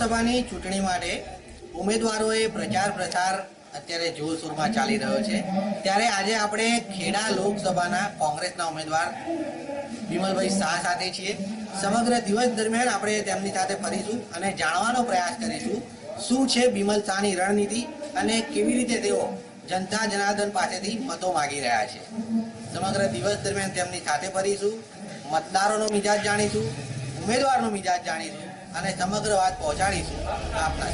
લોકસભાની ચૂંટણી માટે ઉમેદવારોએ પ્રચાર પ્રસાર અત્યારે જોરશોરમાં ચાલી રહ્યો છે. ત્યારે આજે આપણે ખેડા લોકસભાના કોંગ્રેસના ઉમેદવાર વિમલભાઈ શાહ સાથે છીએ. સમગ્ર દિવસ દરમિયાન આપણે તેમની સાથે ફરીશું અને જાણવાનો પ્રયાસ કરીશું શું છે બિમલ શાહની રણનીતિ અને કેવી રીતે તેઓ જનતા જનાર્દન પાસેથી મતો માગી રહ્યા છે. સમગ્ર દિવસ દરમિયાન તેમની સાથે ફરીશું. મતદારોનો મિજાજ જાણીશું. ઉમેદવારનો મિજાજ જાણીશું. અને સમગ્ર વાત પહોંચાડીશું આપના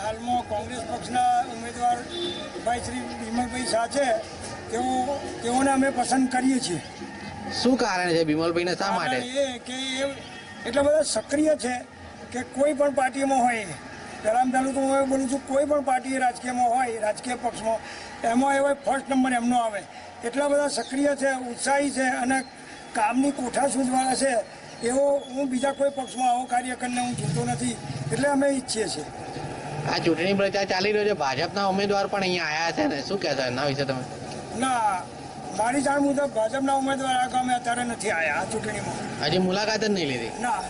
હાલમાં કોંગ્રેસ પક્ષના ઉમેદવાર ભાઈ શ્રી વિમલભાઈ શાહ છે, તેઓ તેઓને અમે પસંદ કરીએ છીએ. શું કારણ છે બિમલભાઈને શા માટે? એ કે એ એટલા બધા સક્રિય છે કે કોઈ પણ પાર્ટીમાં હોય પહેલાં પહેલું તો હું બોલું છું કોઈ પણ પાર્ટી રાજકીયમાં હોય રાજકીય પક્ષમાં એમાં એવા ફર્સ્ટ નંબર એમનો આવે. એટલા બધા સક્રિય છે ઉત્સાહી છે અને કામની કોઠા સૂઝવાળા છે એવો હું બીજા કોઈ પક્ષમાં આવો કાર્યકરને હું જોતો નથી એટલે અમે ઈચ્છીએ છીએ. આ ચૂંટણી પ્રચાર ચાલી રહ્યો છે. ભાજપના ઉમેદવાર પણ અહીંયા આવ્યા છે ને. શું કહેશો એના વિશે તમે? ના મારી જાણ મુજબ ભાજપના ઉમેદવાર આ ગામે અત્યારે નથી આવ્યા આ ચૂંટણીમાં. હજી મુલાકાત જ નહીં લીધી. ના.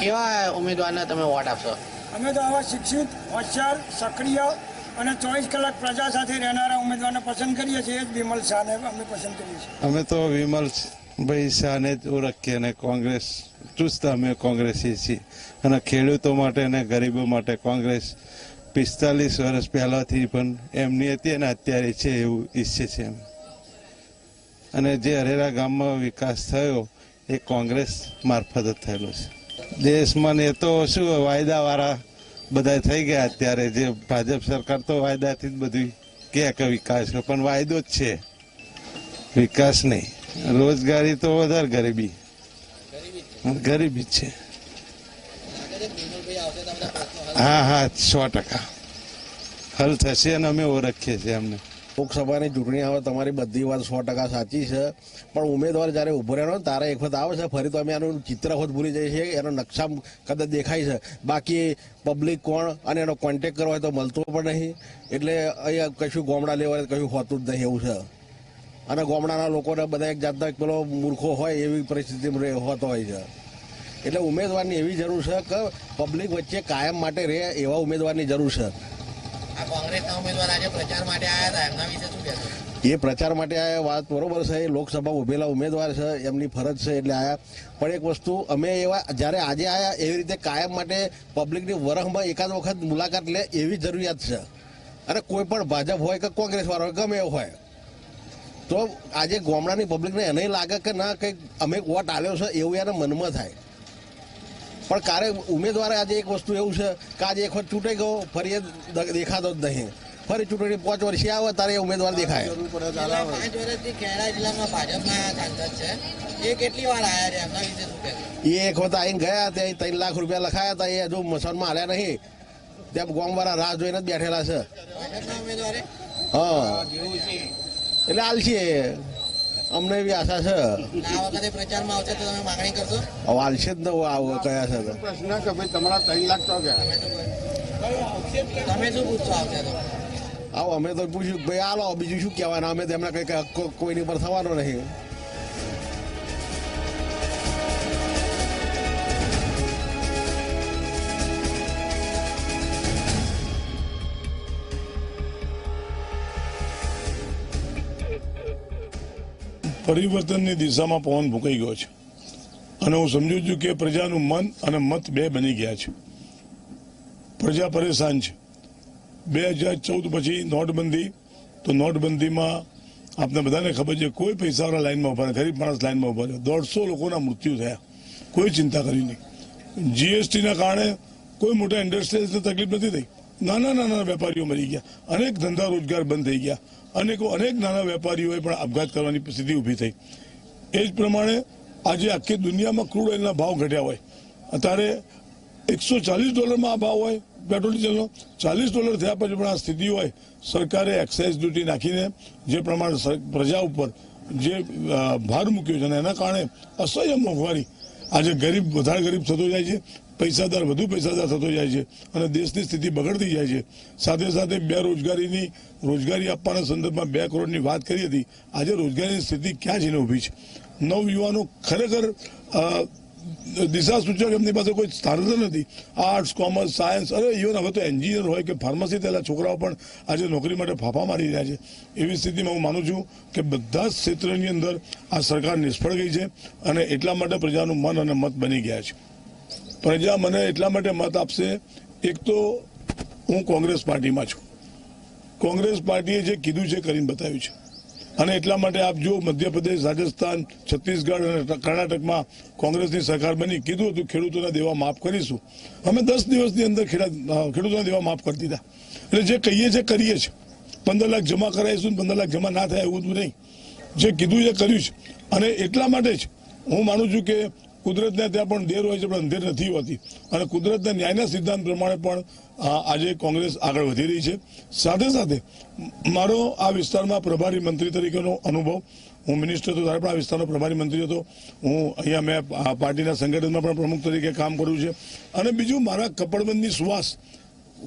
કેવા ઉમેદવારને તમે વોટ આપશો? અમે તો આવા શિક્ષિત હોશિયાર સક્રિય અને ચોવીસ કલાક પ્રજા સાથે રહેનારા ઉમેદવારને પસંદ કરીએ છીએ. એ જ વિમલ શાહને અમે પસંદ કરીએ છીએ. અમે તો વિમલ ભાઈ શાહને જ ઓળખીએ અને કોંગ્રેસ ચુસ્ત અમે કોંગ્રેસી છીએ. અને ખેડૂતો માટે અને ગરીબો માટે કોંગ્રેસ પિસ્તાલીસ વર્ષ પહેલાંથી પણ એમની હતી અને અત્યારે છે એવું ઈચ્છે છે એમ. અને જે હરેરા ગામમાં વિકાસ થયો, એ કોંગ્રેસ મારફત જ થયેલો છે. દેશમાં ને તો શું વાયદાવાળા બધા થઈ ગયા અત્યારે. જે ભાજપ સરકાર તો વાયદાથી જ બધું કહે કે વિકાસ પણ વાયદો જ છે. વિકાસ નહીં. રોજગારી તો વધારે ગરીબી. ગરીબી જ છે. હા હા, સો ટકા. હલ થશે અને અમે ઓળખીએ છીએ અમને લોકસભાની ચૂંટણી આવે તમારી બધી વાત સો ટકા સાચી છે. પણ ઉમેદવાર જ્યારે ઊભો રહેવાનો તારે એક વખત આવે છે, ફરી તો અમે એનું ચિત્ર ખુદ ભૂલી જઈએ છીએ એનો નકશા કદાચ દેખાય છે. બાકી પબ્લિક કોણ અને એનો કોન્ટેક કરવો હોય તો મળતો પણ નહીં. એટલે અહીંયા કશું ગોમડા લેવા કશું હોતું જ નહીં એવું છે. અને ગોમડાના લોકોને બધા એક જાતના પેલો મૂર્ખો હોય એવી પરિસ્થિતિમાં હોતો હોય છે. એટલે ઉમેદવારની એવી જરૂર છે કે પબ્લિક વચ્ચે કાયમ માટે રહે એવા ઉમેદવારની જરૂર છે. એ પ્રચાર માટે આ વાત બરોબર છે એ લોકસભા ઉભેલા ઉમેદવાર છે એમની ફરજ છે એટલે આયા. પણ એક વસ્તુ અમે એવા જ્યારે આજે આયા એવી રીતે કાયમ માટે પબ્લિકની વરહમાં એકાદ વખત મુલાકાત લે એવી જરૂરિયાત છે. અને કોઈ પણ ભાજપ હોય કે કોંગ્રેસ વાળો હોય ગમે એ હોય. તો આજે ગામડાની પબ્લિકને એને લાગે કે ના કંઈક અમે વોટ આવ્યો છે એવું એના મનમાં થાય. પણ કારે ઉમેદવારે આજે એક વસ્તુ એવું છે કે આજે એક વખત ચૂંટાઈ ગયો ફરી એ દેખાતો જ નહીં. ફરી ચૂંટણી પાંચ વર્ષે આવે તારે એ ઉમેદવાર દેખાય. પાંચ વર્ષથી ખેડા જિલ્લામાં ભાજપના સાંસદ છે. એ કેટલી વાર આવ્યા છે એમના વિશે શું એ એક વખત આવીને ગયા તે ત્રણ લાખ રૂપિયા લખાયા હતા એ હજુ મસાનમાં હાલ્યા નહીં. ત્યાં ગોમવાળા રાહ જોઈને જ બેઠેલા છે. હા. એટલે આલશે અમને એવી આશા છે. આ વખતે પ્રચારમાં આવશે તો તમે માંગણી કરશો? હવે આલશે જ ને હવે આવું કયા છે પ્રશ્ન કે ભાઈ તમારા ત્રણ લાખ તો ગયા. તમે શું પૂછશો આવશે તો? આવો અમે તો પૂછ્યું ભાઈ આલો બીજું શું કહેવાના અમે તો એમના કંઈક કોઈની પર થવાનો નહીં. પરિવર્તનની દિશામાં પવન ફૂંકાઈ ગયો છે. અને હું સમજુ છું કે પ્રજાનું મન અને મત બે બની ગયા છે. પ્રજા પરેશાન છે. બે હજાર ચૌદ પછી નોટબંધી, તો નોટબંધીમાં આપને બધાને ખબર છે, કોઈ પૈસાવાળા લાઇનમાં ઊભા ગરીબ માણસ લાઇનમાં ઊભા રહ્યો દોઢસો લોકોના મૃત્યુ થયા. કોઈ ચિંતા કરી નહીં. જીએસટીના કારણે કોઈ મોટા ઇન્ડસ્ટ્રીઝને તકલીફ નથી થઈ. નાના નાના વેપારીઓ મરી ગયા. અનેક ધંધા રોજગાર બંધ થઈ ગયા. અનેકો અનેક નાના વેપારીઓએ પણ આપઘાત કરવાની સ્થિતિ ઊભી થઈ. એ જ પ્રમાણે આજે આખી દુનિયામાં ક્રૂડ ઓઇલના ભાવ ઘટ્યા હોય. અત્યારે એકસો ચાલીસ ડોલરમાં આ ભાવ હોય, પેટ્રોલ ડીઝલનો. ચાલીસ ડોલર થયા પછી પણ આ સ્થિતિ હોય. સરકારે એક્સાઇઝ ડ્યુટી નાખીને જે પ્રમાણે પ્રજા ઉપર જે ભાર મૂક્યો છે અને એના કારણે અસહ્ય મોંઘવારી આજે ગરીબ, વધારે ગરીબ થતો જાય છે. પૈસાદાર, વધુ પૈસાદાર થતો જાય છે અને દેશની સ્થિતિ બગડતી જાય છે. સાથે સાથે બેરોજગારીની રોજગારી આપવાના સંદર્ભમાં બે કરોડની વાત કરી હતી. આજે રોજગારીની સ્થિતિ ક્યાં જઈને ઊભી છે? નવયુવાનો ખરેખર દિશા સૂચક એમની પાસે કોઈ સ્થાન નથી. આર્ટ્સ કોમર્સ સાયન્સ અરે ઇવન હવે તો એન્જિનિયર હોય કે ફાર્મસી થયેલા છોકરાઓ પણ આજે નોકરી માટે ફાફા મારી રહ્યા છે. એવી સ્થિતિમાં હું માનું છું કે બધા જ ક્ષેત્રની અંદર આ સરકાર નિષ્ફળ ગઈ છે અને એટલા માટે પ્રજાનું મન અને મત બની ગયા છે. પ્રજા મને એટલા માટે મત આપશે, એક તો હું કોંગ્રેસ પાર્ટીમાં છું. કોંગ્રેસ પાર્ટીએ જે કીધું છે કરીને બતાવ્યું છે. અને એટલા માટે આપ જો મધ્યપ્રદેશ, રાજસ્થાન, છત્તીસગઢ અને કર્ણાટકમાં કોંગ્રેસની સરકાર બની, કીધું હતું, ખેડૂતોના દેવા માફ કરીશું. અમે દસ દિવસની અંદર ખેડૂતોના દેવા માફ કરી દીધા. એટલે જે કહીએ છીએ કરીએ છીએ પંદર લાખ જમા કરાવીશું પંદર લાખ જમા ના થાય એવું નહીં. જે કીધું એ કર્યું છે. અને એટલા માટે જ હું માનું છું કે કુદરતને ત્યાં પણ દેર હોય છે, પણ અંધેર નથી હોતી. અને કુદરતના ન્યાયના સિદ્ધાંત પ્રમાણે પણ આજે કોંગ્રેસ આગળ વધી રહી છે. સાથે સાથે મારો આ વિસ્તારમાં પ્રભારી મંત્રી તરીકેનો અનુભવ. હું મિનિસ્ટર હતો, ત્યારે પણ આ વિસ્તારનો પ્રભારી મંત્રી હતો. હું અહીંયા મેં પાર્ટીના સંગઠનમાં પણ પ્રમુખ તરીકે કામ કર્યું છે. અને બીજું મારા કપડબંધની સુવાસ.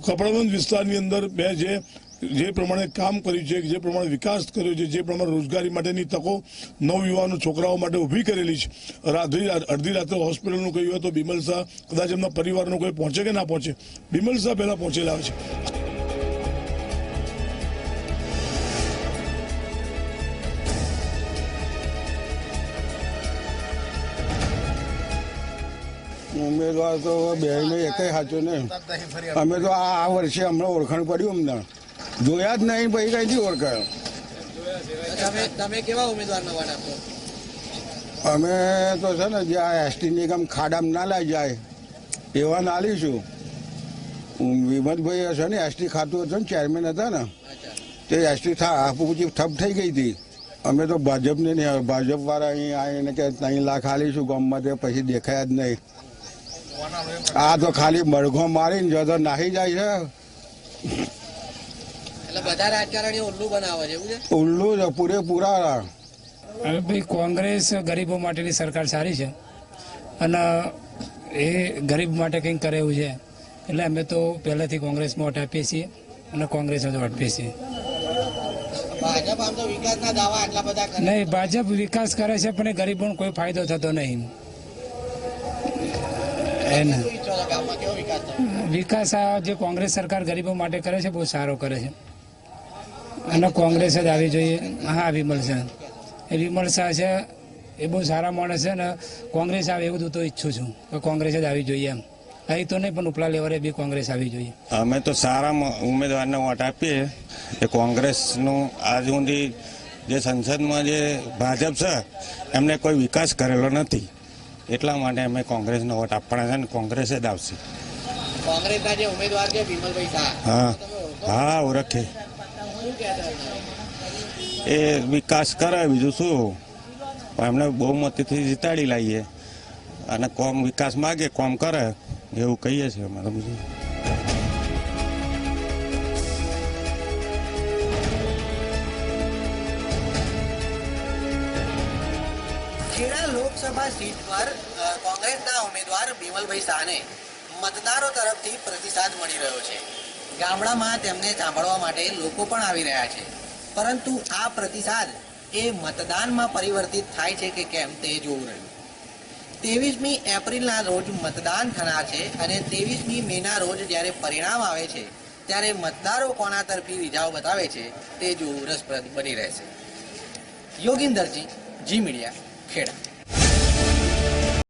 કપડબંધ વિસ્તારની અંદર મેં જે જે પ્રમાણે કામ કર્યું છે, જે પ્રમાણે વિકાસ કર્યો છે, જે પ્રમાણે રોજગારી માટેની તકો નવયુવાનો છોકરાઓ માટે ઊભી કરેલી છે. રાત્રિ અડધી રાત્રે હોસ્પિટલનું કહ્યું હોય તો બિમલ શાહ કદાચ એમના પરિવારનું કોઈ પહોંચે કે ના પહોંચે. બિમલ શાહ પહેલાં પહોંચેલા છે. ઉમેદવાર તો બે એક સાચો નહીં. અમે તો આ વર્ષે હમણાં ઓળખાણ પડ્યું અમને. જોયા જ નહીં ભાઈ કઈથી ઓળખાય? તમે કેવા અમે તો છે ને જ્યાં એસટી નિગમ ખાડામાં ના લઈ જાય એવા ના લઈશું વિમતભાઈ હશે ને એસટી ખાતું હતું ને ચેરમેન હતા ને તે એસટી પૂછી ઠપ થઈ ગઈ હતી. અમે તો ભાજપને નહીં ભાજપ વાળા અહીં આવીને કે ત્રણ લાખ હાલીશું ગામમાં તે પછી દેખાયા જ નહીં. આ તો ખાલી મરઘો મારીને જતો નાહી જાય છે. બધા રાજકારણીઓ ઉલ્લુ બનાવે છે એવું છે? ઉલ્લુ જ પૂરેપૂરા. હવે ભાઈ કોંગ્રેસ ગરીબો માટેની સરકાર સારી છે. અને એ ગરીબ માટે કંઈક કરે એવું છે. એટલે અમે તો પહેલાંથી કોંગ્રેસમાં વોટ આપીએ છીએ અને કોંગ્રેસ જ વોટ આપીએ છીએ. ભાજપ આમ તો વિકાસના દાવા આટલા બધા કરે. નહીં ભાજપ વિકાસ કરે છે પણ એ ગરીબોને કોઈ ફાયદો થતો નહીં. વિકાસ આ જે કોંગ્રેસ સરકાર ગરીબો માટે કરે છે બહુ સારો કરે છે. અને કોંગ્રેસ જ આવી જોઈએ. હા વિમલ શાહ. એ વિમલ શાહ છે એ બહુ સારા માણસ છે ને કોંગ્રેસ આવે એવું તો ઈચ્છું છું કે કોંગ્રેસ જ આવી જોઈએ એમ. અહીં તો નહીં પણ ઉપલા લેવલે બી કોંગ્રેસ આવી જોઈએ. અમે તો સારા ઉમેદવારને વોટ આપીએ. એ કોંગ્રેસનું આજ સુધી જે સંસદમાં જે ભાજપ છે એમને કોઈ વિકાસ કરેલો નથી. એટલા માટે અમે કોંગ્રેસનો વોટ આપવાના છે ને કોંગ્રેસ જ આવશે. કોંગ્રેસના જે ઉમેદવાર છે વિમલભાઈ શાહ. હા. હા ઓળખે? એ વિકાસ કરે બીજું શું? એમને બહુમતીથી જીતાડી લાવીએ અને કોમ વિકાસ માગે, કોમ કરે, એવું કહીએ છીએ અમે તો બીજું. લોકસભા કોંગ્રેસના ઉમેદવાર બિમલભાઈ શાહને મતદારો તરફથી પ્રતિસાદ મળી રહ્યો છે. ગામડામાં તેમને સાંભળવા માટે લોકો પણ આવી રહ્યા છે. પરંતુ આ પ્રતિસાદ એ મતદાનમાં પરિવર્તિત થાય છે કે કેમ તે જોવું રહ્યું. ત્રેવીસમી એપ્રિલના રોજ મતદાન થનાર છે અને ત્રેવીસમી મેના રોજ જ્યારે પરિણામ આવે છે, ત્યારે મતદારો કોના તરફી રીઝાવ બતાવે છે તે જોવું રસપ્રદ બની રહેશે. Yogindar ji, Zee Media, Kheda.